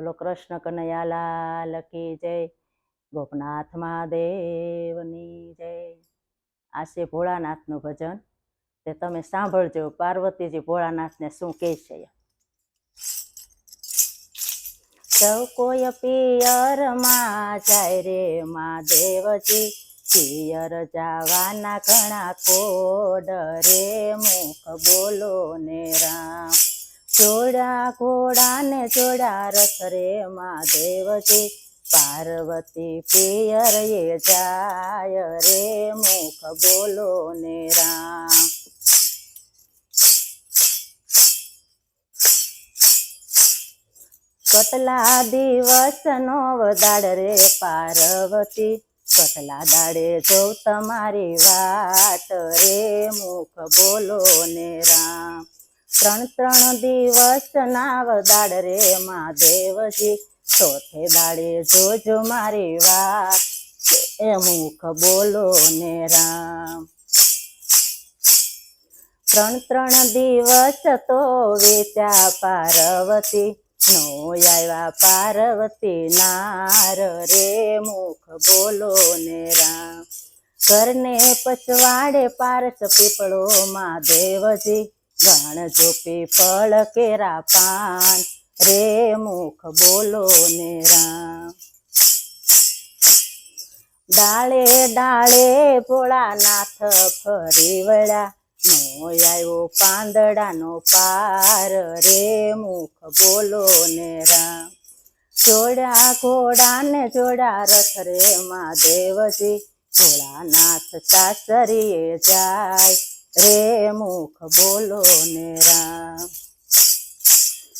બોલો કૃષ્ણ કનૈયાલાલ કી જય. ગોપનાથ મહાદેવની જય. આ છે ભોળાનાથનું ભજન. તે તમે સાંભળજો, પાર્વતીજી ભોળાનાથને શું કહે છે સૌ કોઈ પિયરમાં જાય રે મહાદેવજી. પિયર જવાના ઘણા કોડ રે. મુખ બોલો ને રામ. જોડા ઘોડા ને જોડા રથ રે મહાદેવજી પાર્વતી પિયર એ જાય રે મુખ બોલો ને રામ. કટલા દિવસનો વદાડ રે પાર્વતી. કટલા દાડે જો તમારી વાત રે મુખ બોલો ને રામ. ત્રણ ત્રણ દિવસ ના દાડ રે મહાદેવજી ચોથે દાડે જોજો મારી વાત એ મુખ બોલો ને રામ. ત્રણ ત્રણ દિવસ તો વેચ્યા પાર્વતી, નો આવ્યા પાર્વતી નાર રે મુખ બોલો ને રામ. ઘરને પછવાડે પારસ પીપળો મહાદેવજી ગણ જોપે ફળ કેરા પાન. રે મુખ બોલો ને રામ. ડાળે ડાળે ભોળાનાથ ફરી વળ્યા. નો આવ્યો પાંદડાનો પાર. રે મુખ બોલો ને રામ. જોડા ઘોડા ને જોડા રથ રે મહાદેવજી. ભોળાનાથ સાસરીએ જાય. રે મુખ બોલો ને રામ.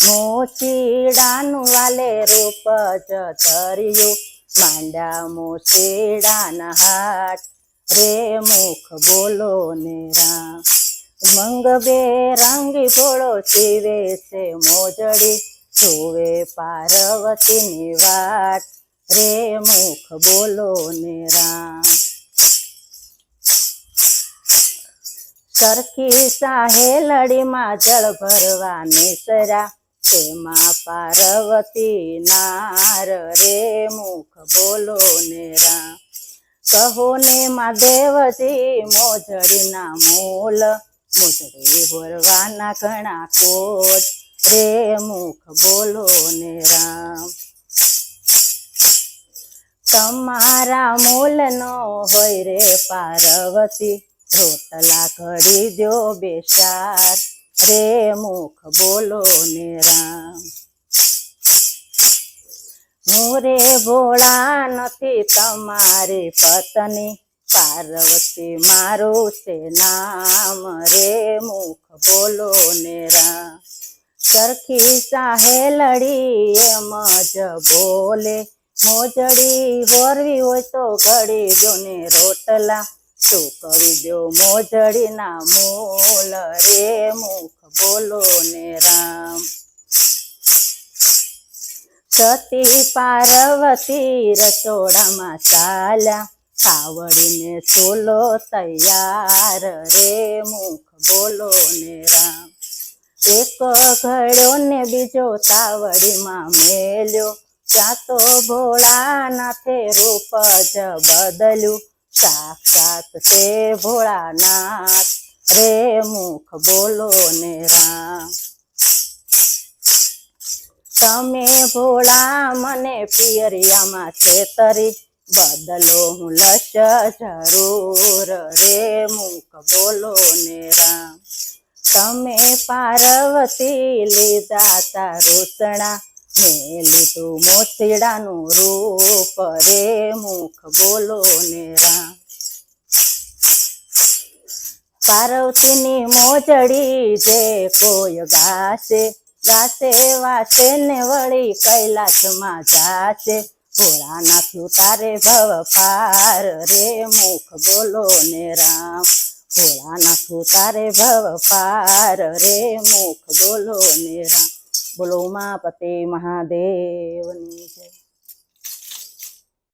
મોચીડાનું વાલે રૂપ જ ધર્યું, માંડા મોચીડાના હાટ. રે મુખ બોલો ને રામ. મંગ બે રંગી પોળો સીવે છે મોજડી જોવે પાર્વતીની વાટ. રે મુખ બોલો ને રામ. સરખી સાહેલડીમાં જળ ભરવા સરા. તેમાં પાર્વતી નાર રે મુખ બોલો ને રામ કહો ને મહાદેવજી મોજડીના મોલ. મોજડી ભરવાના ઘણા કોટ. રે મુખ બોલો ને રામ તમારા મૂલનો હોય રે પાર્વતી. રોટલા ઘડી દો બેસાર. રે મુખ બોલો ને રામ. હું રે ભોળા નથી તમારી પત્ની. પાર્વતી મારું છે નામ. રે મુખ બોલો ને રામ. સરખી સાહેલડી એમ જ બોલે. મોજડી હોરવી હોય તો ઘડી દો ને રોટલા. ચૂકવી દો મોજડીના મોલ રે મુખ બોલો ને રામ. સતી પાર્વતી રસોડામાં ચાલ્યા. કાવડીને સોલો તૈયાર રે મુખ બોલો ને રામ. એક ઘડ્યો ને બીજો તાવડીમાં મેલ્યો. ત્યાં તો ભોળાનાથે રૂપ જ બદલ્યું. સાક્ષાત છે ભોળાનાથ. રે મુખ બોલો ને રામ. તમે ભોળા મને પિયરિયામાં છેતરી બદલો હું લશ જરૂર. રે મુખ બોલો ને રામ. તમે પાર્વતી લીધા તા રોસણા. મેં લીધું મોતીડાનું રૂપ રે મુખ બોલો ને રામ. પાર્વતીની મોજડી જે કોઈ ગાશે ગાશે વાસે ને વળી કૈલાસમાં જાશે. ભોળાનાથ તારે ભવ પાર રે મુખ બોલો ને રામ. ભોળાનાથ તારે ભવ પાર રે મુખ બોલો ને રામ. બોલો ઉમાપતિ મહાદેવની જય.